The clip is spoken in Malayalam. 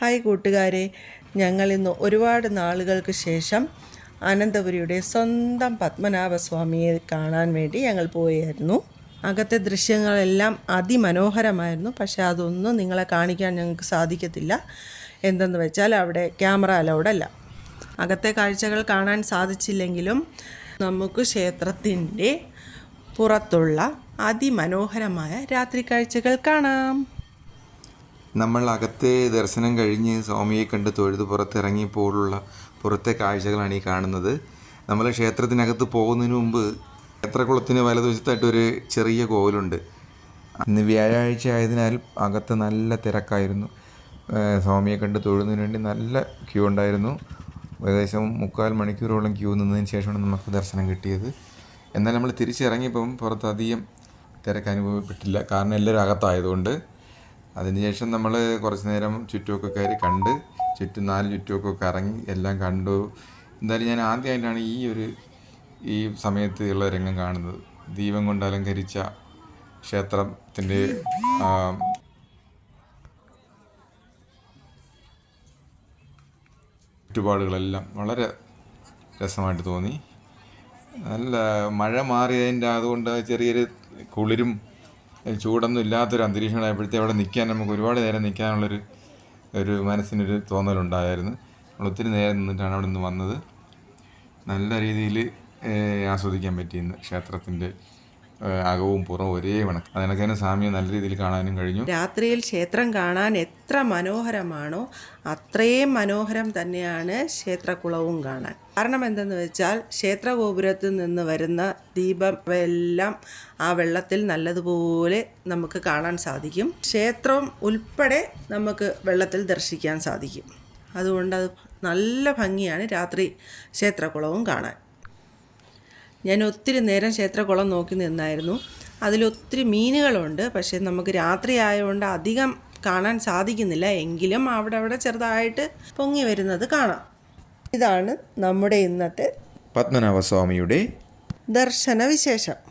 ഹായ് കൂട്ടുകാരെ. ഞങ്ങൾ ഇന്ന് ഒരുപാട് നാളുകൾക്ക് ശേഷം അനന്തപുരിയുടെ സ്വന്തം പത്മനാഭസ്വാമിയെ കാണാൻ വേണ്ടി ഞങ്ങൾ പോയായിരുന്നു. അകത്തെ ദൃശ്യങ്ങളെല്ലാം അതിമനോഹരമായിരുന്നു. പക്ഷേ അതൊന്നും നിങ്ങളെ കാണിക്കാൻ ഞങ്ങൾക്ക് സാധിക്കത്തില്ല. എന്തെന്ന് വെച്ചാൽ അവിടെ ക്യാമറ അലൗഡല്ല. അകത്തെ കാഴ്ചകൾ കാണാൻ സാധിച്ചില്ലെങ്കിലും നമുക്ക് ക്ഷേത്രത്തിന്റെ പുറത്തുള്ള അതിമനോഹരമായ രാത്രി കാഴ്ചകൾ കാണാം. നമ്മൾ അകത്തെ ദർശനം കഴിഞ്ഞ് സ്വാമിയെ കണ്ട് തൊഴുത് പുറത്തിറങ്ങിയപ്പോഴുള്ള പുറത്തെ കാഴ്ചകളാണ് ഈ കാണുന്നത്. നമ്മൾ ക്ഷേത്രത്തിനകത്ത് പോകുന്നതിന് മുമ്പ് ക്ഷേത്രക്കുളത്തിന് വലതുവശത്തായിട്ട് ഒരു ചെറിയ കോവിലുണ്ട്. അന്ന് വ്യാഴാഴ്ച ആയതിനാൽ അകത്ത് നല്ല തിരക്കായിരുന്നു. സ്വാമിയെ കണ്ട് തൊഴുന്നതിന് വേണ്ടി നല്ല ക്യൂ ഉണ്ടായിരുന്നു. ഏകദേശം മുക്കാൽ മണിക്കൂറോളം ക്യൂ നിന്നതിന് ശേഷമാണ് നമുക്ക് ദർശനം കിട്ടിയത്. എന്നാൽ നമ്മൾ തിരിച്ചിറങ്ങിയപ്പം പുറത്ത് അധികം തിരക്ക് അനുഭവപ്പെട്ടില്ല. കാരണം എല്ലാവരും അകത്തായതുകൊണ്ട് അതിനുശേഷം നമ്മൾ കുറച്ച് നേരം ചുറ്റുമൊക്കെ കയറി കണ്ട് ചുറ്റും നാല് ചുറ്റുമൊക്കെ കറങ്ങി എല്ലാം കണ്ടു. എന്തായാലും ഞാൻ ആദ്യമായിട്ടാണ് ഈ ഒരു ഈ സമയത്ത് ഉള്ള രംഗം കാണുന്നത്. ദീപം കൊണ്ട് അലങ്കരിച്ച ക്ഷേത്രത്തിന്റെ ചുറ്റുപാടുകളെല്ലാം വളരെ രസമായിട്ട് തോന്നി. നല്ല മഴ മാറിയതിന്റെ അതുകൊണ്ട് ചെറിയൊരു കുളിരും ചൂടൊന്നും ഇല്ലാത്തൊരു അന്തരീക്ഷമായപ്പോഴത്തെ അവിടെ നിൽക്കാൻ നമുക്ക് ഒരുപാട് നേരം നിൽക്കാനുള്ളൊരു ഒരു മനസ്സിനൊരു തോന്നലുണ്ടായിരുന്നു. നമ്മൾ ഒത്തിരി നേരം നിന്നിട്ടാണ് അവിടെ നിന്ന് വന്നത്. നല്ല രീതിയിൽ ആസ്വദിക്കാൻ പറ്റിയിരുന്നു ക്ഷേത്രത്തിന്റെ അകവും പുറവും ഒരേ വണക്ക് അതിനൊക്കെ സ്വാമിയെ നല്ല രീതിയിൽ കാണാനും കഴിഞ്ഞു. രാത്രിയിൽ ക്ഷേത്രം കാണാൻ എത്ര മനോഹരമാണോ അത്രയും മനോഹരം തന്നെയാണ് ക്ഷേത്രക്കുളവും കാണാൻ. കാരണം എന്തെന്ന് വെച്ചാൽ ക്ഷേത്രഗോപുരത്തിൽ നിന്ന് വരുന്ന ദീപം എല്ലാം ആ വെള്ളത്തിൽ നല്ലതുപോലെ നമുക്ക് കാണാൻ സാധിക്കും. ക്ഷേത്രം ഉൾപ്പെടെ നമുക്ക് വെള്ളത്തിൽ ദർശിക്കാൻ സാധിക്കും. അതുകൊണ്ട് അത് നല്ല ഭംഗിയാണ് രാത്രി ക്ഷേത്രക്കുളവും കാണാൻ. ഞാൻ ഒത്തിരി നേരം ക്ഷേത്രക്കുളം നോക്കി നിന്നായിരുന്നു. അതിലൊത്തിരി മീനുകളുണ്ട്. പക്ഷേ നമുക്ക് രാത്രി ആയതുകൊണ്ട് അധികം കാണാൻ സാധിക്കുന്നില്ല. എങ്കിലും അവിടെ അവിടെ ചെറുതായിട്ട് പൊങ്ങി വരുന്നത് കാണാം. ഇതാണ് നമ്മുടെ ഇന്നത്തെ പത്മനാഭസ്വാമിയുടെ ദർശന വിശേഷം